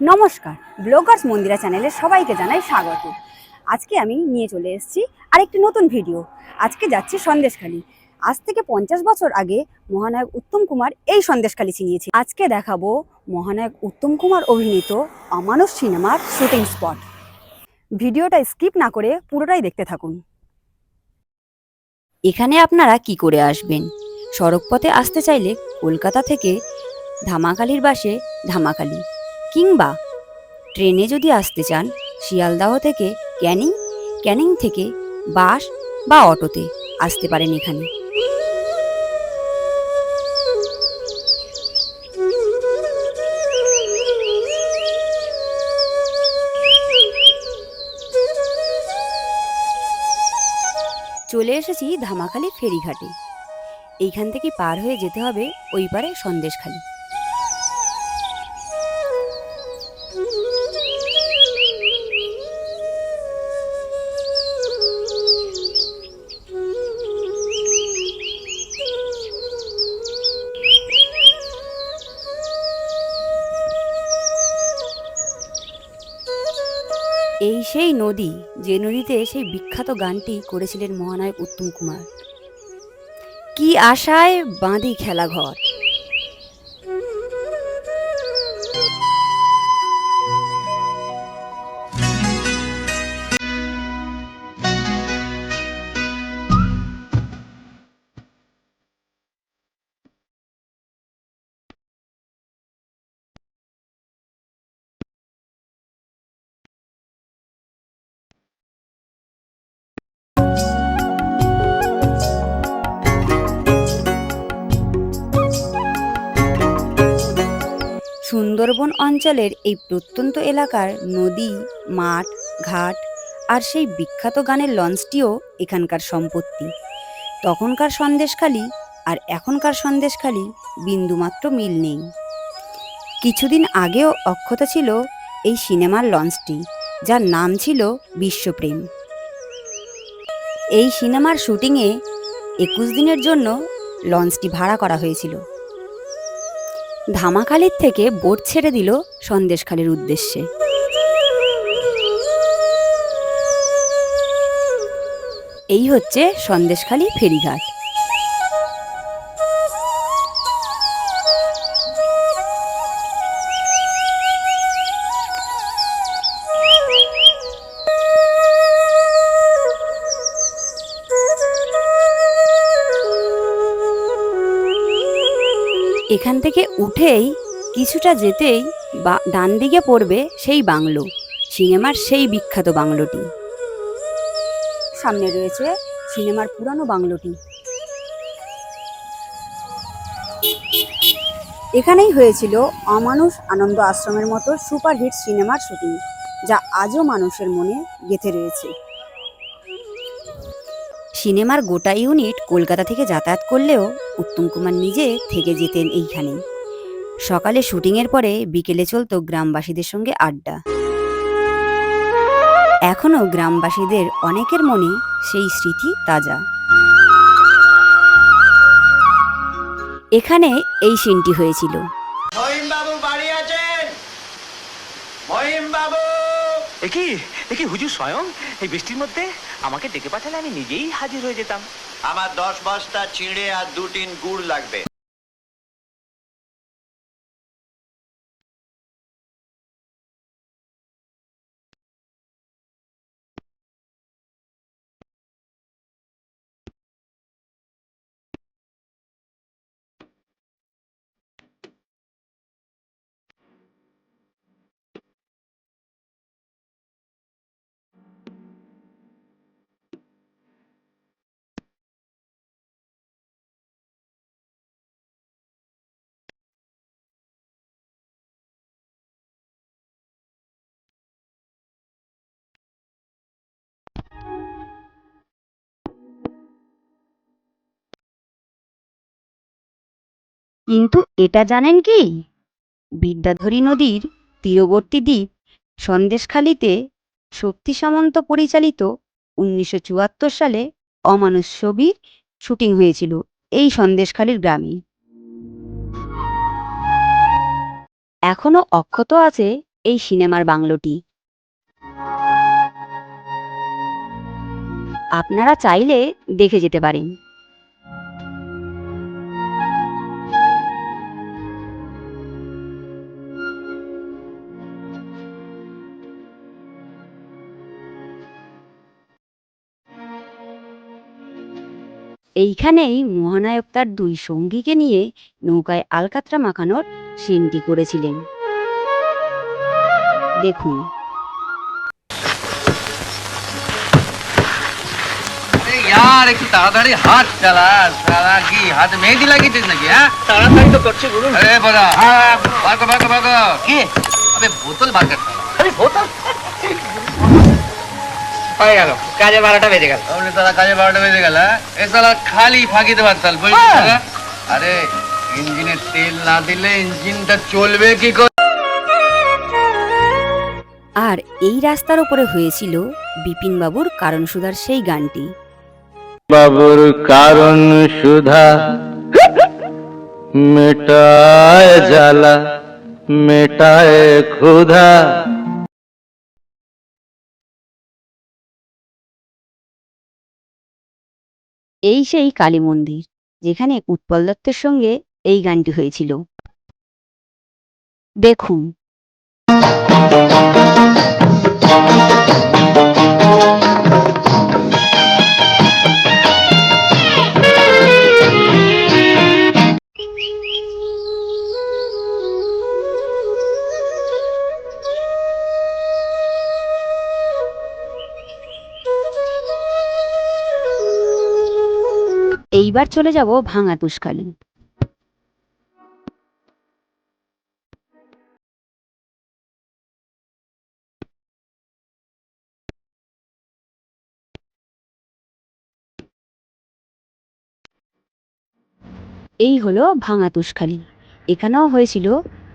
নমস্কার ব্লগার্স মন্দিরা চ্যানেলে সবাইকে জানাই স্বাগত। আজকে আমি নিয়ে চলে এসেছি আরেকটি নতুন ভিডিও। আজকে যাচ্ছি সন্দেশখালি। আজ থেকে পঞ্চাশ বছর আগে মহানায়ক উত্তম কুমার এই সন্দেশখালি চিনিয়েছি আজকে দেখাবো মহানায়ক উত্তম কুমার অভিনীত অমানুষ সিনেমার শুটিং স্পট। ভিডিওটা স্কিপ না করে পুরোটাই দেখতে থাকুন। এখানে আপনারা কি করে আসবেন? সড়কপথে আসতে চাইলে কলকাতা থেকে ধামাখালির বাসে ধামাখালি কিংবা ট্রেনে যদি আসতে চান শিয়ালদাহ থেকে ক্যানিং ক্যানিং থেকে বাস বা অটোতে আসতে পারেন এখানে। চলে এসেছি ধামাখালি ফেরিঘাটে। এইখান থেকে পার হয়ে যেতে হবে ওই পারে সন্দেশখালি। এই সেই নদী যে নদীতে সেই বিখ্যাত গানটি করেছিলেন মহানায়ক উত্তম কুমার। কি আশায় বাঁধি খেলা সুন্দরবন অঞ্চলের এই প্রত্যন্ত এলাকার নদী, মাঠ, ঘাট আর সেই বিখ্যাত গানের লঞ্চটিও এখানকার সম্পত্তি। তখনকার সন্দেশখালি আর এখনকার সন্দেশখালি বিন্দুমাত্র মিল নেই। কিছুদিন আগেও অক্ষত ছিল এই সিনেমার লঞ্চটি, যার নাম ছিল বিশ্বপ্রেম। এই সিনেমার শুটিংয়ে একুশ দিনের জন্য লঞ্চটি ভাড়া করা হয়েছিল। ধামাখালির থেকে বোট ছেড়ে দিল সন্দেশখালির উদ্দেশ্যে। এই হচ্ছে সন্দেশখালি ফেরিঘাট। এখান থেকে উঠেই কিছুটা যেতেই বা ডান দিকে পড়বে সেই বাংলো, সিনেমার সেই বিখ্যাত বাংলোটি। সামনে রয়েছে সিনেমার পুরানো বাংলোটি। এখানেই হয়েছিল অমানুষ আনন্দ আশ্রমের মতো সুপারহিট সিনেমার শুটিং, যা আজও মানুষের মনে গেঁথে রয়েছে। সিনেমার গোটা ইউনিট কলকাতা থেকে যাতায়াত করলেও উত্তম কুমার নিজে থেকে যেতেন এইখানে। সকালে শুটিংয়ের পরে বিকেলে চলতো গ্রামবাসীদের সঙ্গে আড্ডা। এখনও গ্রামবাসীদের অনেকের মনে সেই স্মৃতি তাজা। এখানে এই সিনটি হয়েছিল মহিম বাবু বাড়ি আছেন মহিম বাবু একি একি হুজুর স্বয়ং এই বৃষ্টির মধ্যে আমাকে ডেকে পাঠালে আমি নিজেই হাজির হয়ে যেতাম। আমার দশ বস্তা চিঁড়ে আর দু টিন গুড় লাগবে। কিন্তু এটা জানেন কি? বিদ্যাধরী নদীর তীরবর্তী দ্বীপ সন্দেশখালিতে শক্তি সামন্ত পরিচালিত উনিশশো চুয়াত্তর সালে অমানুষ ছবির শুটিং হয়েছিল এই সন্দেশখালির গ্রামে। এখনও অক্ষত আছে এই সিনেমার বাংলোটি। আপনারা চাইলে দেখে যেতে পারেন। এইখানেই মহানায়ক তার দুই সঙ্গীকে নিয়ে নৌকায় আলকাতরা মাখানোর সিনটি করেছিলেন। দেখুন। আরে একটু তাড়াতাড়ি হাত চালা সারা কি হাতে মেহেদি লাগিয়েছিস নাকি হ্যাঁ? তাড়াতাড়ি তো করছে গুরু আরে বড়া হ্যাঁ বাগো বাগো বাগো কি? আবে বোতল বার কর আরে বোতল? হয়ে গেল। কাজে বারোটা বেজে গেল। তারা কাজে বারোটা বেজে গেল হ্যাঁ? এ সালা খালি ফাঁকি দেবার চাল বুঝলি? হ্যাঁ। আরে ইঞ্জিনে তেল না দিলে ইঞ্জিনটা চলবে কি করে? আর এই রাস্তার উপরে হয়েছিল বিপিনবাবুর কারণ সুধার সেই গানটি। বাবুর কারণ সুধা মেটায় জ্বালা মেটায় ক্ষুধা। এই সেই কালী মন্দির যেখানে উৎপল দত্তের সঙ্গে এই গানটি হয়েছিল। দেখুন। এইবার চলে যাব ভাঙা তুষখালী। এই হলো ভাঙা তুষখালী। এখানেও হয়েছিল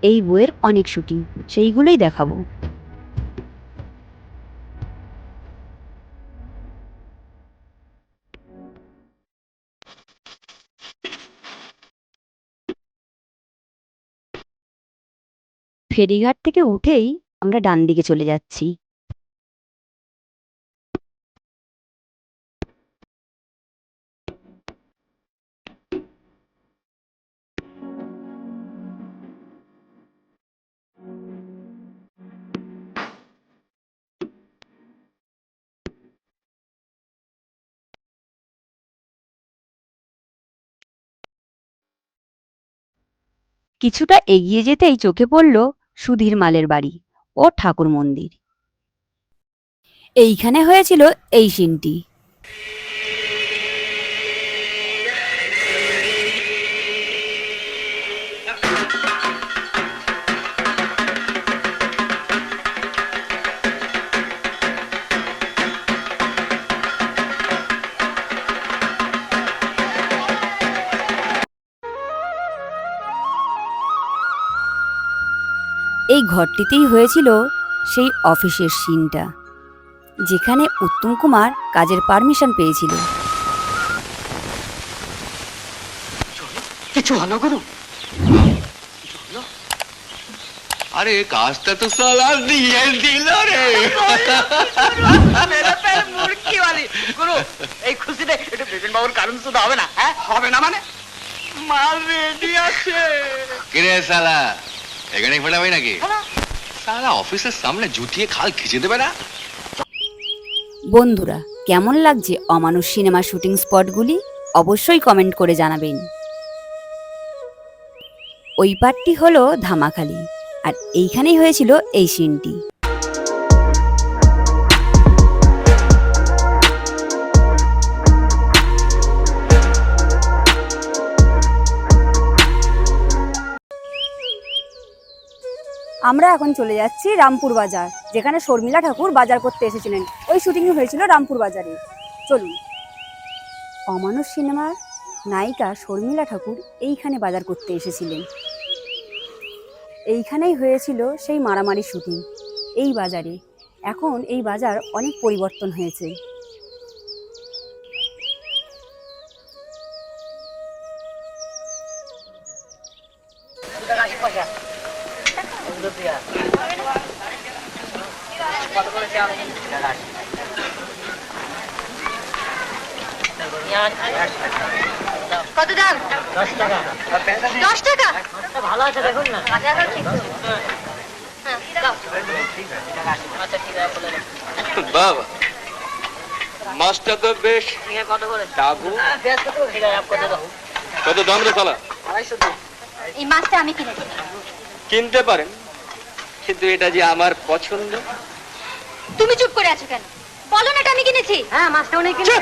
এই বইয়ের অনেক শুটিং, সেইগুলোই দেখাবো। ফেরিঘাট থেকে উঠেই আমরা ডান দিকে চলে যাচ্ছি। কিছুটা এগিয়ে যেতেই চোখে পড়ল সুধীর মালের বাড়ি ও ঠাকুর মন্দির। এইখানে হয়েছিল এই সিনটি। এই ঘরটিতেই হয়েছিল সেই অফিসের সিনটা যেখানে উত্তম কুমার কাজের পারমিশন পেয়েছিল। কিছু হলো গুরু আরে কাজটা তো সালা দিয়ে দিল রে। মেরে পেট মুরকি वाली গুরু এই খুশিতে একটু বিপিন বাবুর কারণ শুধু হবে না হ্যাঁ? হবে না মানে? মাল রেডি আছে। কিরে সালা এখানে ফেটাবি নাকি? সারা অফিসের সামনে জুটিয়ে খাল খিচে দেবে না? বন্ধুরা কেমন লাগছে অমানুষ সিনেমা শুটিং স্পটগুলি? অবশ্যই কমেন্ট করে জানাবেন। ওই পার্টটি হলো ধামাখালি আর এইখানেই হয়েছিল এই সিনটি। আমরা এখন চলে যাচ্ছি রামপুর বাজার, যেখানে শর্মিলা ঠাকুর বাজার করতে এসেছিলেন। ওই শুটিং হয়েছিল রামপুর বাজারে। চলুন। অমানুষ সিনেমার নায়িকা শর্মিলা ঠাকুর এইখানে বাজার করতে এসেছিলেন। এইখানেই হয়েছিল সেই মারামারি শুটিং এই বাজারে। এখন এই বাজার অনেক পরিবর্তন হয়েছে। কত দাম? দশ টাকা। ভালো আছে দেখুন না হ্যাঁ, বাবা মাছটা তো বেশ কত দাম রে সালা এই মাছটা আমি কিনেছি কিনতে পারেন কিন্তু এটা যে আমার পছন্দ। তুমি চুপ করে আছো কেন? বলো না এটা আমি কিনেছি। হ্যাঁ মাছটা অনেক চুপ